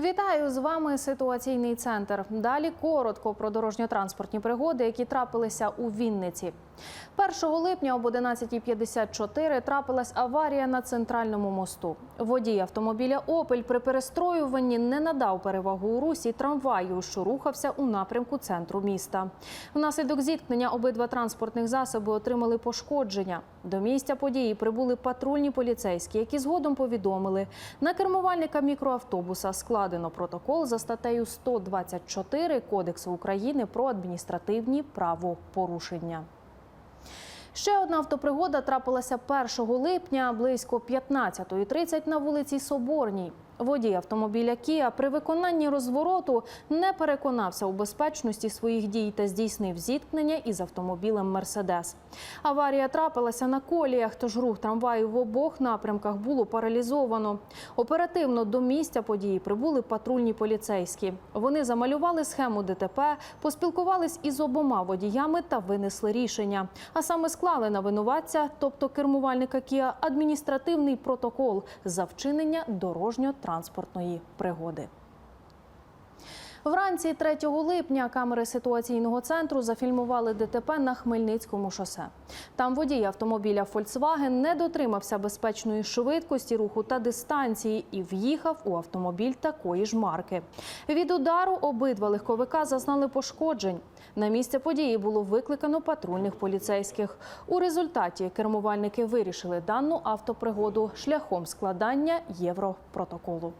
Вітаю з вами ситуаційний центр. Далі коротко про дорожньо-транспортні пригоди, які трапилися у Вінниці. 1 липня об 11.54 трапилась аварія на центральному мосту. Водій автомобіля Опель при перестроюванні не надав перевагу у русі трамваю, що рухався у напрямку центру міста. Внаслідок зіткнення обидва транспортних засоби отримали пошкодження. До місця події прибули патрульні поліцейські, які згодом повідомили, на кермувальника мікроавтобуса складено протокол за статтею 124 Кодексу України про адміністративні правопорушення. Ще одна автопригода трапилася 1 липня близько 15.30 на вулиці Соборній. Водій автомобіля Кія при виконанні розвороту не переконався у безпечності своїх дій та здійснив зіткнення із автомобілем Мерседес. Аварія трапилася на коліях, тож рух трамваю в обох напрямках було паралізовано. Оперативно до місця події прибули патрульні поліцейські. Вони замалювали схему ДТП, поспілкувались із обома водіями та винесли рішення. А саме склали на винуватця, тобто кермувальника Кія, адміністративний протокол за вчинення дорожньо-транспортної пригоди. Вранці 3 липня камери ситуаційного центру зафільмували ДТП на Хмельницькому шосе. Там водій автомобіля Volkswagen не дотримався безпечної швидкості руху та дистанції і в'їхав у автомобіль такої ж марки. Від удару обидва легковика зазнали пошкоджень. На місце події було викликано патрульних поліцейських. У результаті кермувальники вирішили дану автопригоду шляхом складання європротоколу.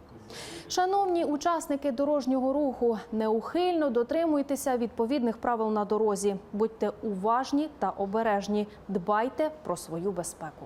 Шановні учасники дорожнього руху, неухильно дотримуйтеся відповідних правил на дорозі. Будьте уважні та обережні. Дбайте про свою безпеку.